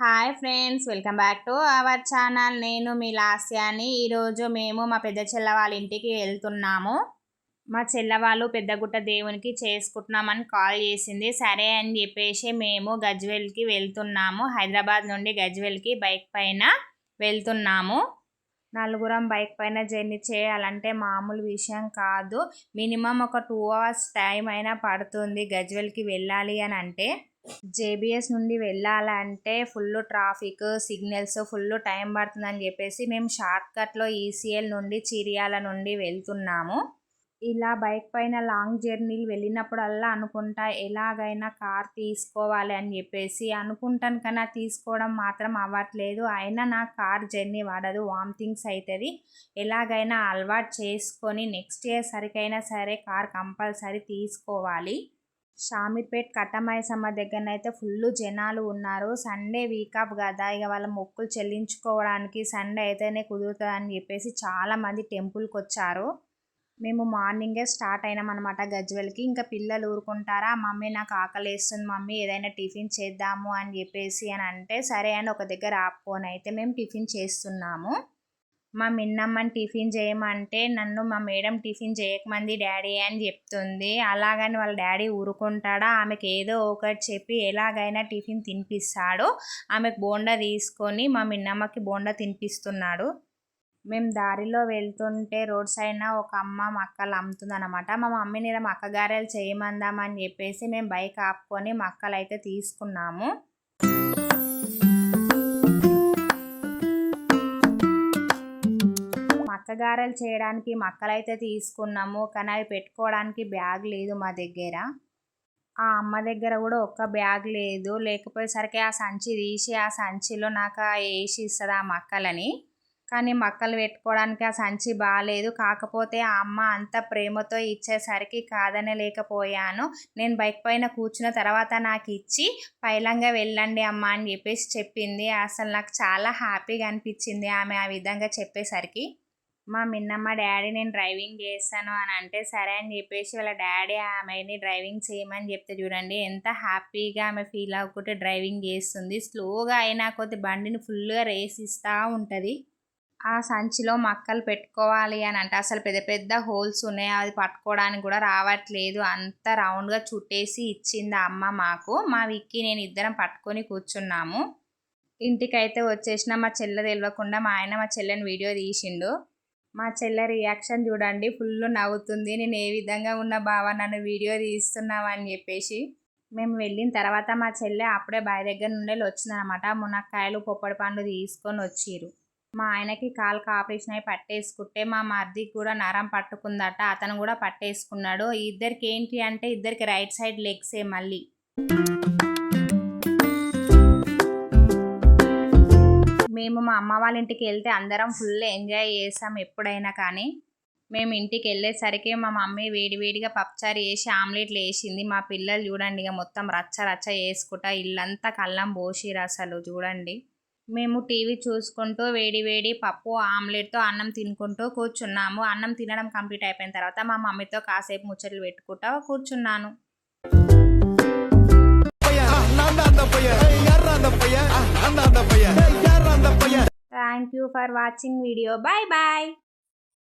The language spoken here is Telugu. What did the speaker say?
Hi friends welcome back to our channel నేను మీ లాస్యాని. ఈరోజు మేము మా పెద్ద చెల్ల వాళ్ళ ఇంటికి వెళ్తున్నాము. మా చెల్ల వాళ్ళు పెద్దగుట్ట దేవునికి చేసుకుంటున్నామని కాల్ చేసింది. సరే అని చెప్పేసి మేము గజ్వెల్కి వెళ్తున్నాము. హైదరాబాద్ నుండి గజ్వెల్కి బైక్ పైన వెళ్తున్నాము. నలుగురం బైక్ పైన జర్నీ చేయాలంటే మామూలు విషయం కాదు. మినిమం ఒక టూ అవర్స్ టైం అయినా పడుతుంది గజ్వెల్కి వెళ్ళాలి అని అంటే. జేబిఎస్ నుండి వెళ్ళాలంటే full traffic signals full time పడుతుందని చెప్పేసి మేము షార్ట్ కట్లో ఈసీఎల్ నుండి చిరియాల నుండి వెళ్తున్నాము. ఇలా బైక్ పైన లాంగ్ జర్నీలు వెళ్ళినప్పుడల్లా అనుకుంటా ఎలాగైనా కార్ తీసుకోవాలి అని చెప్పేసి అనుకుంటాను కానీ తీసుకోవడం మాత్రం అవ్వట్లేదు. అయినా నా కార్ జర్నీ వాడదు వామిటింగ్స్ అవుతుంది ఎలాగైనా అలవాటు చేసుకొని నెక్స్ట్ ఇయర్ సరికైనా సరే కార్ కంపల్సరీ తీసుకోవాలి. షామీర్పేట్ కట్టమైసమ్మ దగ్గరనైతే ఫుల్ జనాలు ఉన్నారు. సండే వీక్ ఆఫ్ కదా ఇక వాళ్ళ మొక్కులు చెల్లించుకోవడానికి సండే అయితేనే కుదురుతుంది అని చెప్పేసి చాలామంది టెంపుల్కి వచ్చారు. మేము మార్నింగే స్టార్ట్ అయినాం అనమాట గజ్వెల్కి. ఇంకా పిల్లలు ఊరుకుంటారా? మమ్మీ నాకు ఆకలి వేస్తుంది మమ్మీ ఏదైనా టిఫిన్ చేద్దాము అని చెప్పేసి అని అంటే సరే అని ఒక దగ్గర ఆపుకొని అయితే మేము టిఫిన్ చేస్తున్నాము. మా మిన్నమ్మని టిఫిన్ చేయమంటే నన్ను మా మేడం టిఫిన్ చేయకమంది డాడీ అని చెప్తుంది. అలాగని వాళ్ళ డాడీ ఊరుకుంటాడా? ఆమెకు ఏదో ఒకటి చెప్పి ఎలాగైనా టిఫిన్ తినిపిస్తాడు. ఆమెకు బోండా తీసుకొని మా మిన్నమ్మకి బోండా తినిపిస్తున్నాడు. మేము దారిలో వెళ్తుంటే రోడ్ సైడ్న ఒక అమ్మ మక్కలు అమ్ముతుంది అనమాట మా మమ్మీని మక్కగారెలు చేయమందామని చెప్పేసి మేము బైక్ ఆపుకొని మక్కలు అయితే తీసుకున్నాము. మక్కగారెలు చేయడానికి మక్కలైతే తీసుకున్నాము. కానీ అవి పెట్టుకోవడానికి బ్యాగ్ లేదు మా దగ్గర. ఆ అమ్మ దగ్గర కూడా ఒక్క బ్యాగ్ లేదు. లేకపోయేసరికి ఆ సంచి తీసి ఆ సంచిలో నాకు వేసి ఇస్తుంది ఆ మక్కలని. కానీ మక్కలు పెట్టుకోవడానికి ఆ సంచి బాగాలేదు కాకపోతే ఆ అమ్మ అంత ప్రేమతో ఇచ్చేసరికి కాదనే లేకపోయాను. నేను బైక్ పైన కూర్చున్న తర్వాత నాకు ఇచ్చి పైలంగా వెళ్ళండి అమ్మ అని చెప్పేసి చెప్పింది. అసలు నాకు చాలా హ్యాపీగా అనిపించింది ఆమె ఆ విధంగా చెప్పేసరికి. మా మిన్నమ్మ డాడీ నేను డ్రైవింగ్ చేస్తాను అని అంటే సరే అని చెప్పేసి వాళ్ళ డాడీ ఆమెని డ్రైవింగ్ చేయమని చెప్తే చూడండి ఎంత హ్యాపీగా ఆమె ఫీల్ అవ్వకుంటే డ్రైవింగ్ చేస్తుంది. స్లోగా అయినా కొద్ది బండిని ఫుల్గా రేస్ ఇస్తూ ఉంటుంది. ఆ సంచిలో మక్కలు పెట్టుకోవాలి అని అంటే అసలు పెద్ద పెద్ద హోల్స్ ఉన్నాయి. అది పట్టుకోవడానికి కూడా రావట్లేదు. అంత రౌండ్గా చుట్టేసి ఇచ్చింది అమ్మ మాకు. మా విక్కి నేను ఇద్దరం పట్టుకొని కూర్చున్నాము. ఇంటికైతే వచ్చేసిన మా చెల్లె తెలియకుండా మా ఆయన మా చెల్లెని వీడియో తీసిండు. మా చెల్లె రియాక్షన్ చూడండి ఫుల్ నవ్వుతుంది. నేను ఏ విధంగా ఉన్న బావ నన్ను వీడియో తీస్తున్నావు అని చెప్పేసి మేము వెళ్ళిన తర్వాత మా చెల్లె అప్పుడే బావి దగ్గర నుండి వచ్చిందనమాట మునక్కాయలు పొప్పడి పండు తీసుకొని వచ్చిరు మా ఆయనకి కాలుకి ఆపరేషన్ అయి పట్టేసుకుంటే మా మర్దికి కూడా నరం పట్టుకుందట అతను కూడా పట్టేసుకున్నాడు. ఇద్దరికి ఏంటి అంటే ఇద్దరికి రైట్ సైడ్ లెగ్సే మళ్ళీ. మేము మా అమ్మ వాళ్ళ ఇంటికి వెళ్తే అందరం ఫుల్ ఎంజాయ్ చేసాం ఎప్పుడైనా కానీ. మేము ఇంటికి వెళ్ళేసరికి మా మమ్మీ వేడివేడిగా పప్పుచారు వేసి ఆమ్లెట్లు వేసింది. మా పిల్లలు చూడండి ఇక మొత్తం రచ్చ రచ్చ వేసుకుంటా ఇల్లంతా కళ్ళం పోసిరు అసలు చూడండి. మేము టీవీ చూసుకుంటూ వేడి వేడి పప్పు ఆమ్లెట్తో అన్నం తినుకుంటూ కూర్చున్నాము. అన్నం తినడం కంప్లీట్ అయిపోయిన తర్వాత మా మమ్మీతో కాసేపు ముచ్చట్లు పెట్టుకుంటూ కూర్చున్నాను. For watching video. Bye bye.